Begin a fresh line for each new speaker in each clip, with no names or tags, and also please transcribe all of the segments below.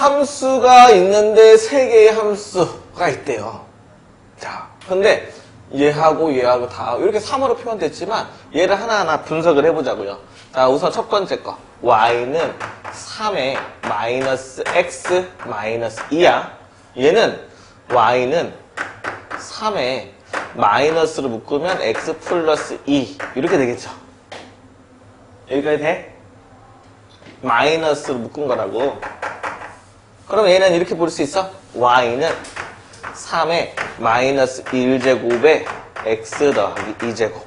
함수가 있는데 세 개의 함수가 있대요. 자, 근데 얘하고 얘하고 다 이렇게 3으로 표현됐지만 얘를 하나하나 분석을 해보자고요. 자, 우선 첫 번째 거. y는 3의 마이너스 x 마이너스 2야. 얘는 y는 3에 마이너스로 묶으면 x 플러스 2 이렇게 되겠죠. 여기까지 돼? 마이너스로 묶은 거라고. 그럼 얘는 이렇게 볼 수 있어? y는 3의 마이너스 1제곱에 x 더하기 2제곱.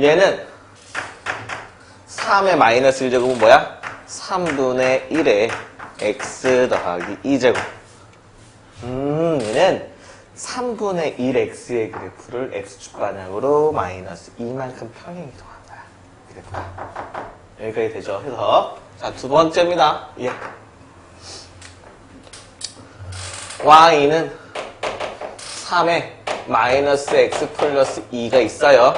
얘는 3의 마이너스 1제곱은 뭐야? 3분의 1에 x 더하기 2제곱. 음, 얘는 3분의 1x의 그래프를 x축 방향으로 마이너스 2만큼 평행 이동한 거야. 그래프가. 여기까지 되죠. 해서 자, 두 번째입니다. 예. Y는 3에 마이너스 x 플러스 2가 있어요.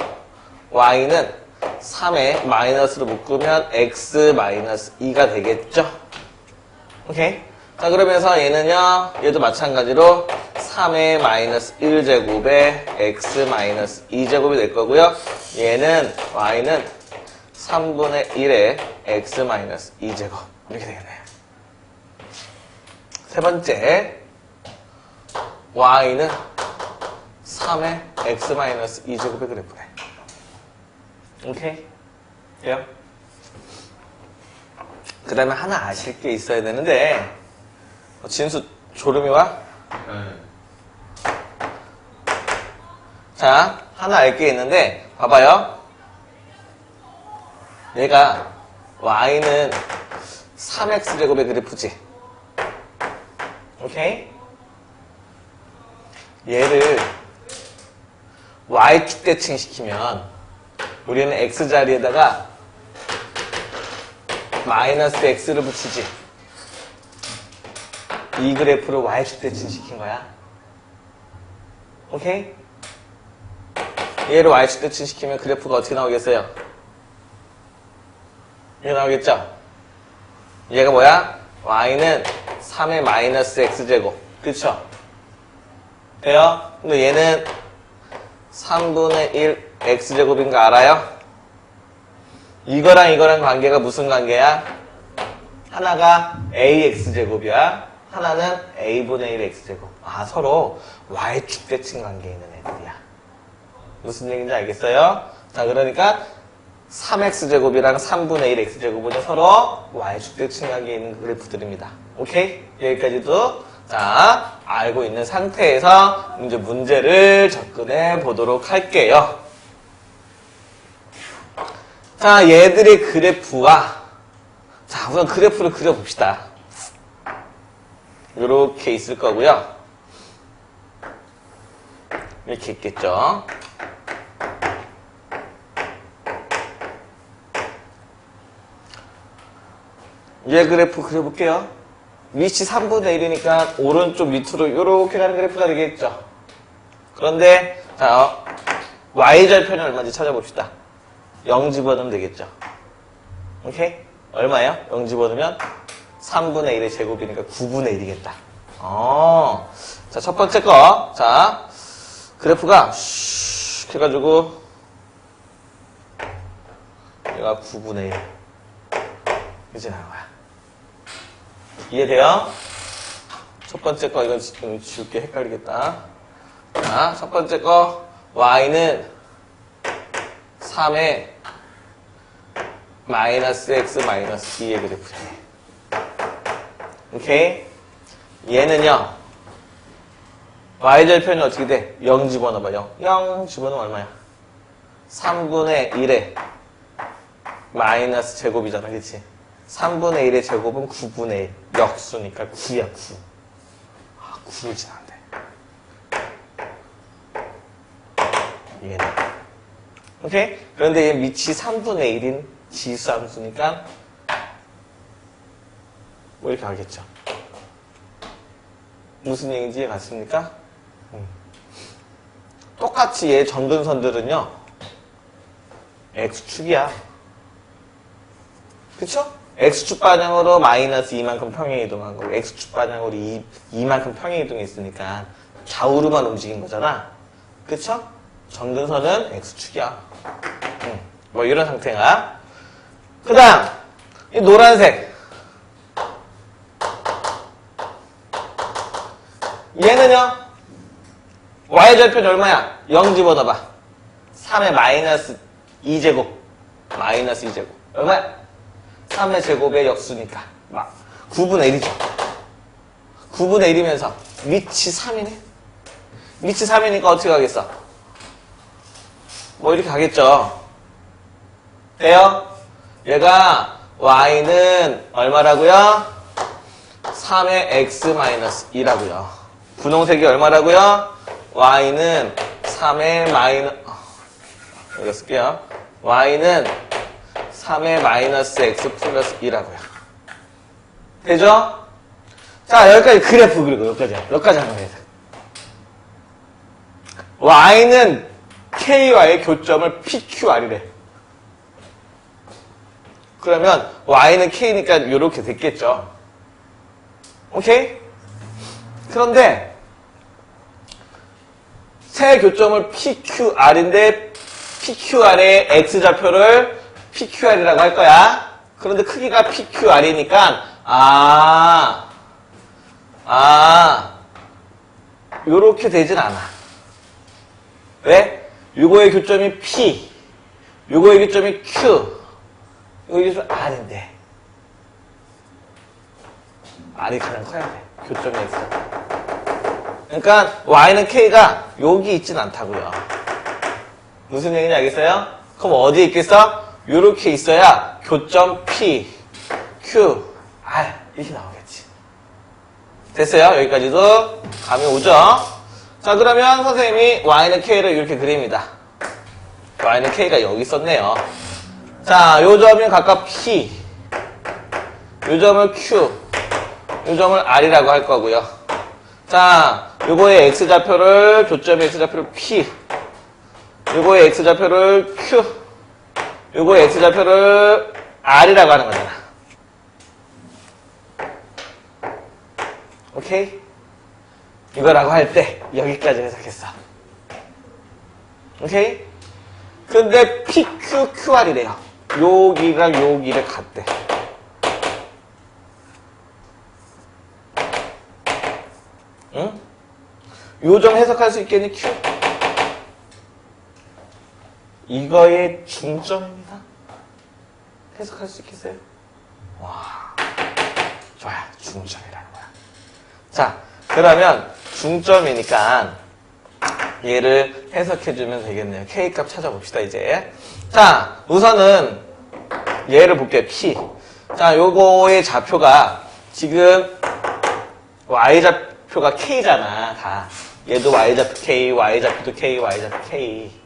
y는 3에 마이너스로 묶으면 x 마이너스 2가 되겠죠. 오케이. 자, 그러면서 얘는요, 얘도 마찬가지로 3의 마이너스 1제곱에 x 마이너스 2제곱이 될 거고요. 얘는 y는 3분의 1에 x 마이너스 2제곱. 이렇게 되겠네요. 세 번째, y는 3의 x 마이너스 2제곱의 그래프네. 오케이? 돼요? 그 다음에 하나 아실 게 있어야 되는데, 어, 진수 졸음이 와? 자, 하나 알 게 있는데, 봐봐요. 얘가 y는 3x제곱의 그래프지. 오케이? 얘를 y축 대칭시키면 우리는 x 자리에다가 마이너스 x를 붙이지. 이 그래프를 y축 대칭시킨 거야. 오케이? 얘를 y축 대칭시키면 그래프가 어떻게 나오겠어요? 이게 나오겠죠? 얘가 뭐야? y는 3의 마이너스 x제곱. 그쵸? 돼요? 근데 얘는 3분의 1 x제곱인 거 알아요? 이거랑 이거랑 관계가 무슨 관계야? 하나가 ax제곱이야. 하나는 a분의 1 x제곱. 아, 서로 y축 대칭 관계에 있는 애들이야. 무슨 얘기인지 알겠어요? 자, 그러니까 3x제곱이랑 3분의 1 x제곱은 서로 y축 대칭 관계에 있는 그래프들입니다. 오케이? 여기까지도 자, 알고 있는 상태에서 이제 문제를 접근해 보도록 할게요. 자, 얘들의 그래프와 자, 우선 그래프를 그려봅시다. 이렇게 있을 거고요. 이렇게 있겠죠. 얘 그래프 그려볼게요. 위치 3분의 1이니까 오른쪽 밑으로 이렇게 가는 그래프가 되겠죠. 그런데 자 어, y절편이 얼마인지 찾아봅시다. 0 집어넣으면 되겠죠. 오케이? 얼마예요? 0 집어넣으면 3분의 1의 제곱이니까 9분의 1이겠다. 어. 자, 첫 번째 거. 자, 그래프가 슉 해가지고 얘가 9분의 1. 이제 나온 거야. 이해돼요? 첫 번째 거 이건 좀 지울게 헷갈리겠다. 자, 첫 번째 거 y는 3의 마이너스 x 마이너스 2의 그래프네. 오케이? 얘는요. y절편이 어떻게 돼? 0 집어넣어봐, 0. 0 집어넣으면 얼마야? 3분의 1의 마이너스 제곱이잖아, 그치? 3분의 1의 제곱은 9분의 1. 역수니까 9야, 9. 아, 9를 지나는데. 이해돼? 오케이? 그런데 얘 밑이 3분의 1인 지수 함수니까 뭐 이렇게 하겠죠. 무슨 얘기인지 이해 갔습니까? 음. 똑같이 얘 정근선들은요, X축이야. 그쵸? X축 반영으로 마이너스 2만큼 평행 이동한 거고 x축 반영으로 2, 2만큼 평행 이동했으니까 좌우로만 움직인 거잖아. 그쵸? 전근선은 x축이야. 응. 뭐 이런 상태가. 그 다음 이 노란색 얘는요 y절편 얼마야? 0 집어넣어봐 3의 마이너스 2제곱 마이너스 2제곱 얼마야? 3의 제곱의 역수니까 막 9분의 1이죠 9분의 1이면서 밑이 3이네 밑이 3이니까 어떻게 가겠어? 뭐 이렇게 가겠죠 돼요? 얘가 y는 얼마라고요? 3의 x-2라고요. 분홍색이 얼마라고요? y는 3의 마이너 여기 쓸게요. y는 3의 마이너스 x 플러스 2라고요. 되죠? 자, 여기까지 그래프 그리고 여기까지 여기까지 하면 돼요. y는 k와의 교점을 pqr이래. 그러면 y는 k니까 이렇게 됐겠죠. 오케이? 그런데 새 교점을 PQR인데 PQR의 X좌표를 PQR이라고 할 거야. 그런데 크기가 PQR이니까 아, 아, 요렇게 되진 않아. 왜? 요거의 교점이 P, 요거의 교점이 Q, 교점이 R인데. R이 가장 커야 돼. 교점이 X. 그러니까 Y는 K가 여기 있진 않다고요. 무슨 얘기인지 알겠어요? 그럼 어디에 있겠어? 이렇게 있어야 교점 P, Q, R 이렇게 나오겠지. 됐어요? 여기까지도 감이 오죠? 자 그러면 선생님이 Y는 K를 이렇게 그립니다. Y는 K가 여기 있었네요. 자, 요 점이 각각 P, 요 점을 Q, 요 점을 R이라고 할 거고요. 자, 요거의 X좌표를, 교점의 X좌표를 P, 요거의 X좌표를 Q, 요거의 X좌표를 R이라고 하는 거잖아. 오케이? 이거라고 할 때 여기까지 해석했어. 오케이? 근데 PQ, QR이래요. 여기랑 여기를 같대. 응? 요점 해석할 수 있겠니? Q? 이거의 중점입니다. 해석할 수 있겠어요? 와, 좋아요. 중점이라는 거야. 자, 그러면 중점이니까 얘를 해석해주면 되겠네요. K값 찾아봅시다, 이제. 자, 우선은 얘를 볼게요. P. 자, 요거의 좌표가 지금 Y좌표가 K잖아, 다. 얘도 Y좌표 K, Y좌표도 K, Y좌표 K.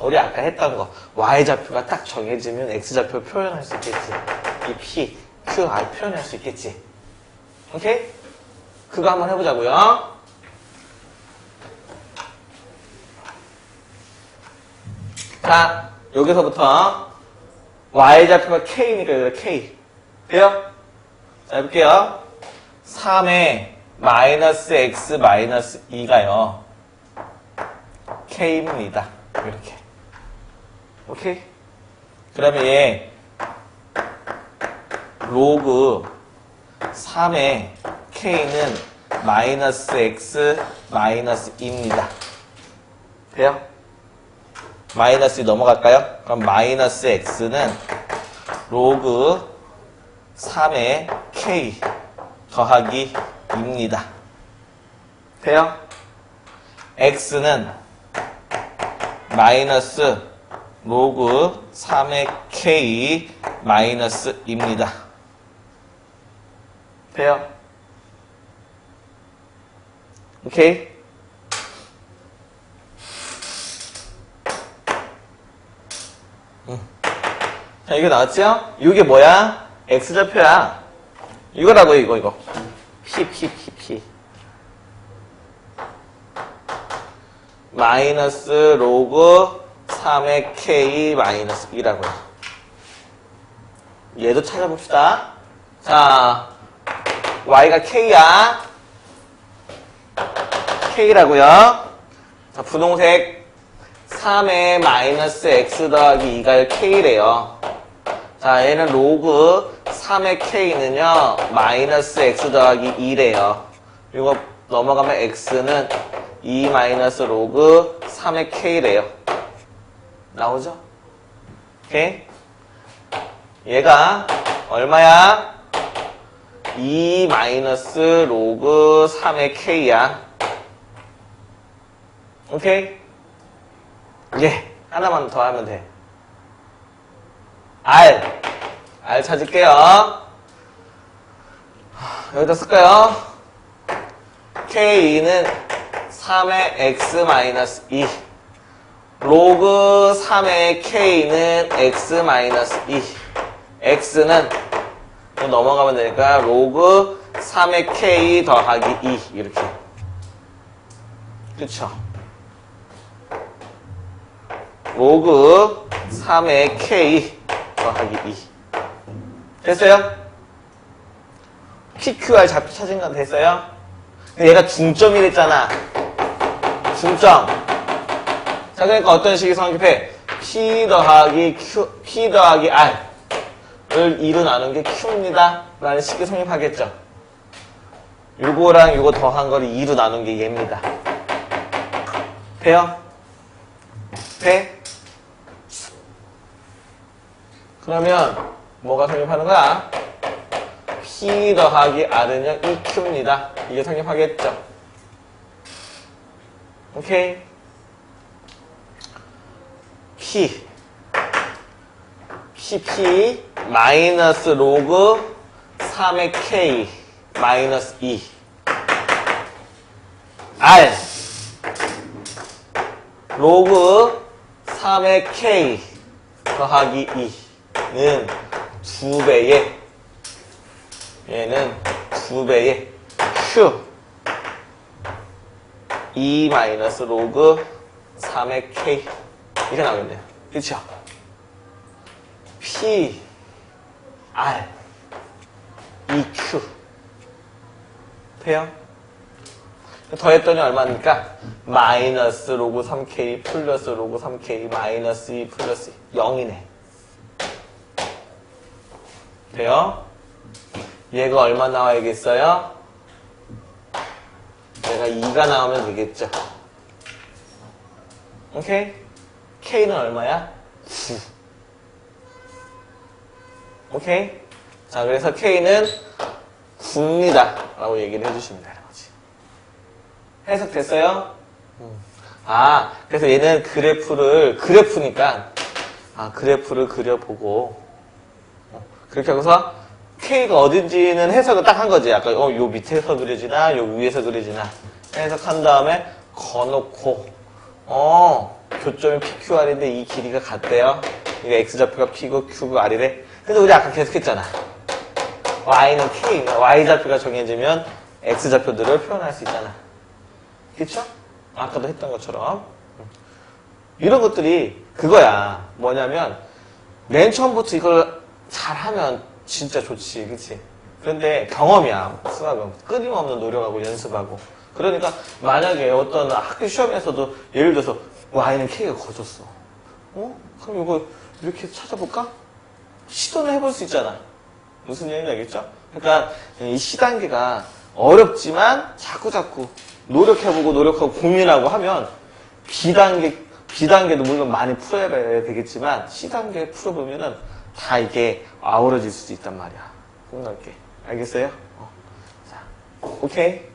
우리 아까 했던 거. Y좌표가 딱 정해지면 X좌표 표현할 수 있겠지. 이 P, Q, R 표현할 수 있겠지. 오케이? 그거 한번 해보자고요. 자, 여기서부터 y좌표가 k니까 k. 돼요? 자, 해볼게요. 3에 마이너스 x 마이너스 2가요. k입니다. 이렇게. 오케이? 그러면 얘 로그 3의 k는 마이너스 x 마이너스 2입니다. 돼요? 마이너스 넘어갈까요? 그럼 마이너스 x는 로그 3의 k 더하기 2입니다. 돼요? x는 마이너스 로그 3의 k 마이너스 2입니다. 돼요? 오케이? 자, 이거 나왔죠? 이게 뭐야? X좌표야. 이거라고, 이거, 이거. P, P, P, P. 마이너스 로그 3의 K 마이너스 B라고요. 얘도 찾아봅시다. 자, y가 k야. k라고요. 자, 분홍색 3의 마이너스 x 더하기 2가 k래요. 자, 얘는 로그 3의 k는요, 마이너스 x 더하기 2래요. 이거 넘어가면 x는 2 마이너스 로그 3의 k래요. 나오죠? 오케이? 얘가 얼마야? 2 마이너스 로그 3의 k야. 오케이? 예, 하나만 더 하면 돼. R. R 찾을게요. 하, 여기다 쓸까요? K는 3의 X 마이너스 2. 로그 3의 K는 X 마이너스 2. X는 또 넘어가면 되니까 로그 3의 K 더하기 2. 이렇게. 그쵸? 로그 3의 K 더하기 2. 됐어요? PQR 잡 찾은 건 됐어요? 얘가 중점이랬잖아. 중점. 자, 그러니까 어떤 식이 성립해? P 더하기 Q, P 더하기 R을 2로 나눈 게 Q입니다. 라는 식이 성립하겠죠. 요거랑 요거 더한 거를 2로 나눈 게 얘입니다. 돼요? 돼? 그러면 뭐가 성립하는 거야? P 더하기 R은요 2Q입니다. 이게 성립하겠죠? 오케이? PP 마이너스 로그 3의 K 마이너스 2 R. 로그 3의 K 더하기 2는 2배의 얘는 2배의 Q. 2 마이너스 로그 3의 K 이렇게 나오겠네요. 그쵸? P R E Q 돼요? 더했더니 얼마입니까? 마이너스 로그 3K 플러스 로그 3K 마이너스 2 플러스 0이네. 돼요? 얘가 얼마 나와야겠어요? 얘가 2가 나오면 되겠죠. 오케이? K는 얼마야? 9. 오케이? 자, 그래서 K는 9입니다. 라고 얘기를 해주시면 되는 거지. 해석됐어요? 아, 그래서 얘는 그래프를, 그래프니까, 아, 그래프를 그려보고, 어, 그렇게 하고서, K가 어딘지는 해석을 딱 한 거지. 아까, 어, 요 밑에서 그려지나, 요 위에서 그려지나. 해석한 다음에, 거놓고, 어, 교점이 PQR인데 이 길이가 같대요. 이거 X좌표가 P고 Q가 R이래. 근데 우리 아까 계속했잖아. Y는 K, Y좌표가 정해지면 X좌표들을 표현할 수 있잖아. 그쵸? 아까도 했던 것처럼. 이런 것들이 그거야. 뭐냐면, 맨 처음부터 이걸 잘하면 진짜 좋지. 그치? 그런데 경험이야. 수학은. 끊임없는 노력하고 연습하고. 그러니까 만약에 어떤 학교 시험에서도 예를 들어서 Y는 K가 거졌어. 어? 그럼 이거 이렇게 찾아볼까? 시도는 해볼 수 있잖아. 무슨 얘기인지 알겠죠? 그러니까 이 시단계가 어렵지만 자꾸자꾸 노력해보고 노력하고 고민하고 하면 B단계, B단계도 물론 많이 풀어야 되겠지만 C단계 풀어보면은 다 이게 아우러질 수도 있단 말이야. 끝날게. 알겠어요? 어. 자, 오케이.